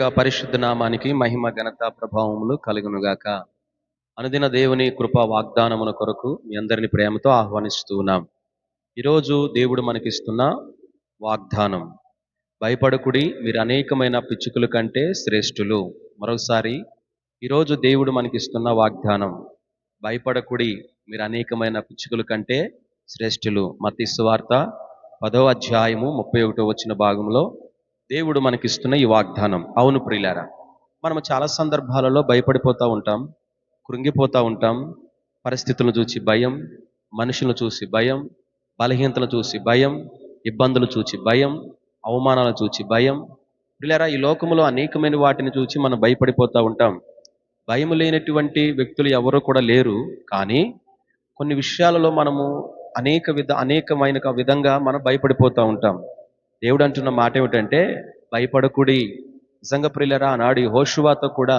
యొక్క పరిశుద్ధ నామానికి మహిమ ఘనత ప్రభావములు కలుగునుగాక. అనుదిన దేవుని కృప వాగ్దానముల కొరకు మీ అందరిని ప్రేమతో ఆహ్వానిస్తూ ఉన్నాం. ఈరోజు దేవుడు మనకిస్తున్న వాగ్దానం భయపడకుడి మీరు అనేకమైన పిచ్చుకల కంటే శ్రేష్ఠులు. మరోసారి ఈరోజు దేవుడు మనకిస్తున్న వాగ్దానం భయపడకుడి మీరు అనేకమైన పిచ్చుకల కంటే శ్రేష్ఠులు. మత్తిస్సు వార్త పదో అధ్యాయము ముప్పై ఒకటో వచ్చిన భాగంలో దేవుడు మనకిస్తున్న ఈ వాగ్దానం. అవును ప్రియులారా మనం చాలా సందర్భాలలో భయపడిపోతూ ఉంటాం కృంగిపోతూ ఉంటాం పరిస్థితులను చూసి భయం మనుషులను చూసి భయం బలహీనతలు చూసి భయం ఇబ్బందులు చూసి భయం అవమానాలు చూసి భయం. ప్రియులారా ఈ లోకంలో అనేకమైన వాటిని చూసి మనం భయపడిపోతూ ఉంటాం. భయం లేనటువంటి వ్యక్తులు ఎవరు కూడా లేరు కానీ కొన్ని విషయాలలో మనము అనేక విధ అనేకమైన విధంగా మనం భయపడిపోతూ ఉంటాం. దేవుడు అంటున్న మాట ఏమిటంటే భయపడకుడి. నిజంగా ప్రియులరా ఆనాడు హోషువాతో కూడా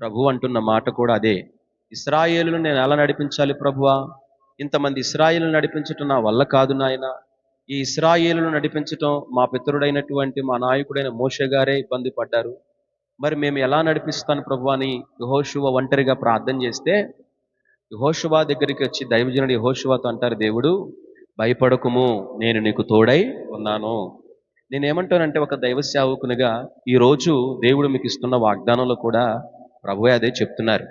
ప్రభు అంటున్న మాట కూడా అదే. ఇస్రాయేలును నేను ఎలా నడిపించాలి ప్రభువా? ఇంతమంది ఇస్రాయేలు నడిపించటం నా వల్ల కాదు నాయన. ఈ ఇస్రాయేలును నడిపించటం మా పితరుడైనటువంటి మా నాయకుడైన మోషే గారే ఇబ్బంది పడ్డారు. మరి మేము ఎలా నడిపిస్తాను ప్రభు అని యహోశువ ఒంటరిగా ప్రార్థన చేస్తే యహోశువ దగ్గరికి వచ్చి దైవజనుడు యహోశువతో అంటారు దేవుడు భయపడకుము నేను నీకు తోడై ఉన్నాను. నేనేమంటానంటే ఒక దైవ సేవకునిగా ఈరోజు దేవుడు మీకు ఇస్తున్న వాగ్దానంలో కూడా ప్రభు అదే చెప్తున్నారు.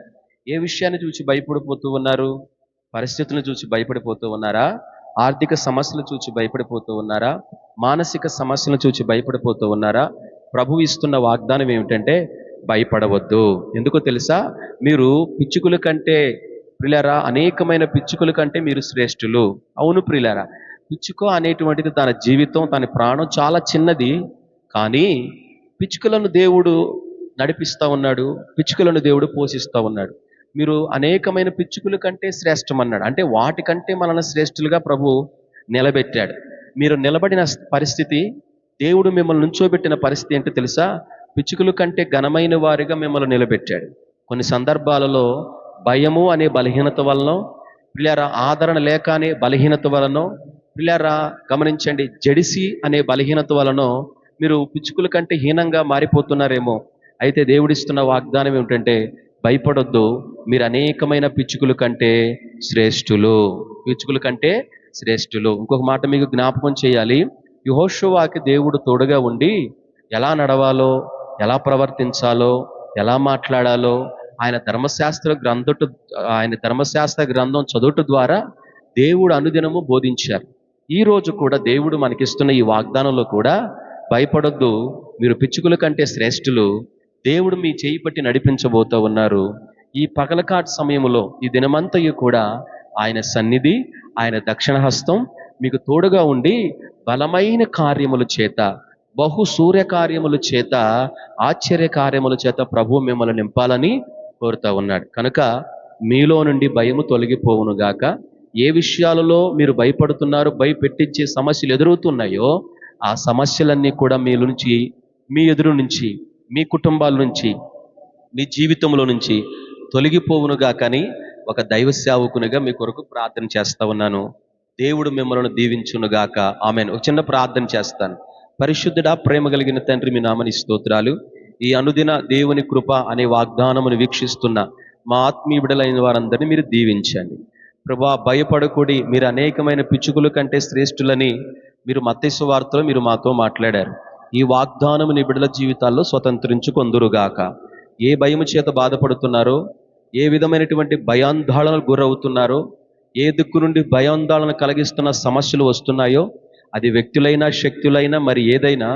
ఏ విషయాన్ని చూసి భయపడిపోతూ ఉన్నారు? పరిస్థితులను చూసి భయపడిపోతూ ఉన్నారా? ఆర్థిక సమస్యలు చూసి భయపడిపోతూ ఉన్నారా? మానసిక సమస్యలను చూసి భయపడిపోతూ ఉన్నారా? ప్రభు ఇస్తున్న వాగ్దానం ఏమిటంటే భయపడవద్దు. ఎందుకో తెలుసా? మీరు పిచ్చుకుల కంటే ప్రిలారా అనేకమైన పిచ్చుకల కంటే మీరు శ్రేష్ఠులు. అవును ప్రిలారా పిచ్చుక అనేటువంటిది తన జీవితం తన ప్రాణం చాలా చిన్నది. కానీ పిచ్చుకలను దేవుడు నడిపిస్తూ ఉన్నాడు పిచ్చుకలను దేవుడు పోషిస్తూ ఉన్నాడు. మీరు అనేకమైన పిచ్చుకల కంటే శ్రేష్టం అన్నాడు అంటే వాటికంటే మనల్ని శ్రేష్ఠులుగా ప్రభు నిలబెట్టాడు. మీరు నిలబడిన పరిస్థితి దేవుడు మిమ్మల్ని నుంచోబెట్టిన పరిస్థితి ఏంటో తెలుసా? పిచ్చుకల కంటే ఘనమైన వారిగా మిమ్మల్ని నిలబెట్టాడు. కొన్ని సందర్భాలలో భయము అనే బలహీనత వలన పిల్లరా ఆదరణ లేక అనే బలహీనత వలన పిల్లరా గమనించండి జడిసి అనే బలహీనత వలన మీరు పిచ్చుకుల కంటే హీనంగా మారిపోతున్నారేమో. అయితే దేవుడిస్తున్న వాగ్దానం ఏమిటంటే భయపడొద్దు మీరు అనేకమైన పిచ్చుకుల కంటే శ్రేష్ఠులు. పిచ్చుకుల కంటే శ్రేష్ఠులు. ఇంకొక మాట మీకు జ్ఞాపకం చేయాలి. యుహోషువాకి దేవుడు తోడుగా ఉండి ఎలా నడవాలో ఎలా ప్రవర్తించాలో ఎలా మాట్లాడాలో ఆయన ధర్మశాస్త్ర గ్రంథటు ఆయన ధర్మశాస్త్ర గ్రంథం చదువుట ద్వారా దేవుడు అనుదినము బోధించారు. ఈ రోజు కూడా దేవుడు మనకిస్తున్న ఈ వాగ్దానంలో కూడా భయపడొద్దు. మీరు పిచ్చుకుల కంటే శ్రేష్ఠులు. దేవుడు మీ చేయి పట్టి నడిపించబోతూ ఉన్నారు. ఈ పగలకాట్ సమయంలో ఈ దినమంతయు కూడా ఆయన సన్నిధి ఆయన దక్షిణ హస్తం మీకు తోడుగా ఉండి బలమైన కార్యముల చేత బహు సూర్య కార్యముల చేత ఆశ్చర్య కార్యముల చేత ప్రభు మిమ్మల్ని నింపాలని కోరుతా ఉన్నాడు. కనుక మీలో నుండి భయము తొలగిపోవును గాక ఏ విషయాలలో మీరు భయపడుతున్నారు భయపెట్టించే సమస్యలు ఎదురవుతున్నాయో ఆ సమస్యలన్నీ కూడా మీ నుంచి మీ ఎదురు నుంచి మీ కుటుంబాల నుంచి మీ జీవితంలో నుంచి తొలగిపోవునుగా కానీ ఒక దైవ సేవకునిగా మీ కొరకు ప్రార్థన చేస్తా ఉన్నాను. దేవుడు మిమ్మల్ని దీవించునుగాక ఆమెను. ఒక చిన్న ప్రార్థన చేస్తాను. పరిశుద్ధుడా ప్రేమ కలిగిన తండ్రి మీ నామని స్తోత్రాలు. ఈ అనుదిన దేవుని కృప అనే వాగ్దానమును వీక్షిస్తున్న మా ఆత్మీయ బిడలైన వారందరినీ మీరు దీవించండి. ప్రభా భయపడకూడి. మీరు అనేకమైన పిచ్చుకుల కంటే శ్రేష్ఠులని మీరు మత్స్య వార్తలో మీరు మాతో మాట్లాడారు. ఈ వాగ్దానము నీ బిడల జీవితాల్లో స్వతంత్రించుకొందురుగాక ఏ భయము చేత బాధపడుతున్నారో ఏ విధమైనటువంటి భయాందోళనకు గురవుతున్నారో ఏ దిక్కు నుండి భయాందోళన కలిగిస్తున్న సమస్యలు వస్తున్నాయో అది వ్యక్తులైనా శక్తులైనా మరి ఏదైనా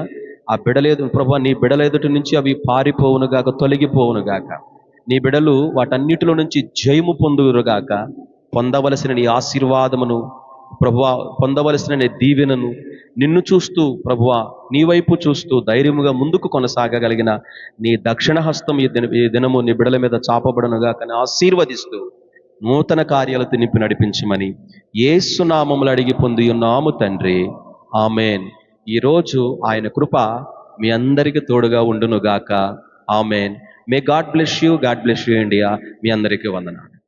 ఆ బిడలేదు ప్రభా నీ బిడలేదుటి నుంచి అవి పారిపోవును గాక తొలగిపోవును గాక. నీ బిడలు వాటన్నిటిలో నుంచి జయము పొందురుగాక పొందవలసిన నీ ఆశీర్వాదమును ప్రభువా పొందవలసిన నీ దీవెనను నిన్ను చూస్తూ ప్రభువా నీ వైపు చూస్తూ ధైర్యముగా ముందుకు కొనసాగగలిగిన నీ దక్షిణ హస్తం ఈ దిన ఈ దినము నీ బిడల మీద చాపబడనుగా కానీ ఆశీర్వదిస్తూ నూతన కార్యాలతో నింపి నడిపించమని ఏసునామములు అడిగి పొంది ఉన్నాము తండ్రి. ఆమెన్. ఈరోజు ఆయన కృప మీ అందరికీ తోడుగా ఉండునుగాక. Amen. May God bless you God bless you India మీ అందరికీ వందనాలు.